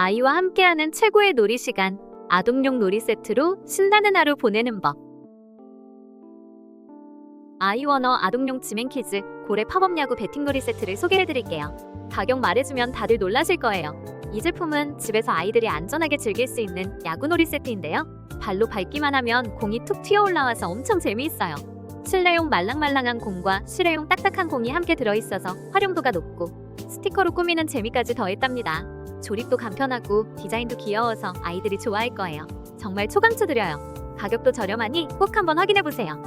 아이와 함께하는 최고의 놀이 시간, 아동용 놀이 세트로 신나는 하루 보내는 법. 아이워너 아동용 지맨키즈 고래 팝업 야구 배팅 놀이 세트를 소개해드릴게요. 가격 말해주면 다들 놀라실 거예요. 이 제품은 집에서 아이들이 안전하게 즐길 수 있는 야구 놀이 세트인데요. 발로 밟기만 하면 공이 툭 튀어 올라와서 엄청 재미있어요. 실내용 말랑말랑한 공과 실외용 딱딱한 공이 함께 들어있어서 활용도가 높고 스티커로 꾸미는 재미까지 더했답니다. 조립도 간편하고 디자인도 귀여워서 아이들이 좋아할 거예요. 정말 초강추 드려요. 가격도 저렴하니 꼭 한번 확인해 보세요.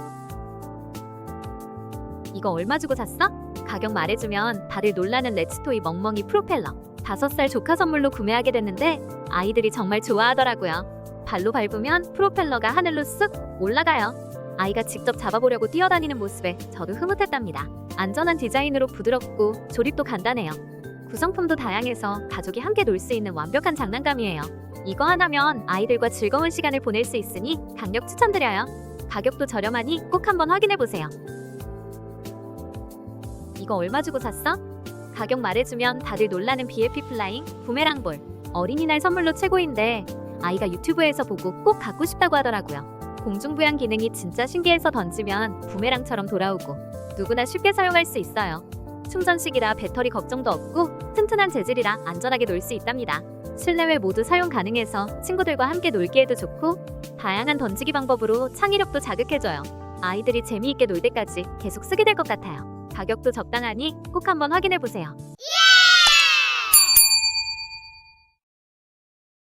이거 얼마 주고 샀어? 가격 말해주면 다들 놀라는 렛츠토이 멍멍이 프로펠러. 5살 조카 선물로 구매하게 됐는데 아이들이 정말 좋아하더라고요. 발로 밟으면 프로펠러가 하늘로 쓱 올라가요. 아이가 직접 잡아보려고 뛰어다니는 모습에 저도 흐뭇했답니다. 안전한 디자인으로 부드럽고 조립도 간단해요. 구성품도 다양해서 가족이 함께 놀 수 있는 완벽한 장난감이에요. 이거 하나면 아이들과 즐거운 시간을 보낼 수 있으니 강력 추천드려요. 가격도 저렴하니 꼭 한번 확인해 보세요. 이거 얼마 주고 샀어? 가격 말해주면 다들 놀라는 BFP 플라잉 부메랑 볼 어린이날 선물로 최고인데 아이가 유튜브에서 보고 꼭 갖고 싶다고 하더라고요. 공중부양 기능이 진짜 신기해서 던지면 부메랑처럼 돌아오고 누구나 쉽게 사용할 수 있어요. 충전식이라 배터리 걱정도 없고 튼튼한 재질이라 안전하게 놀 수 있답니다. 실내외 모두 사용 가능해서 친구들과 함께 놀기에도 좋고 다양한 던지기 방법으로 창의력도 자극해줘요. 아이들이 재미있게 놀 때까지 계속 쓰게 될 것 같아요. 가격도 적당하니 꼭 한번 확인해 보세요.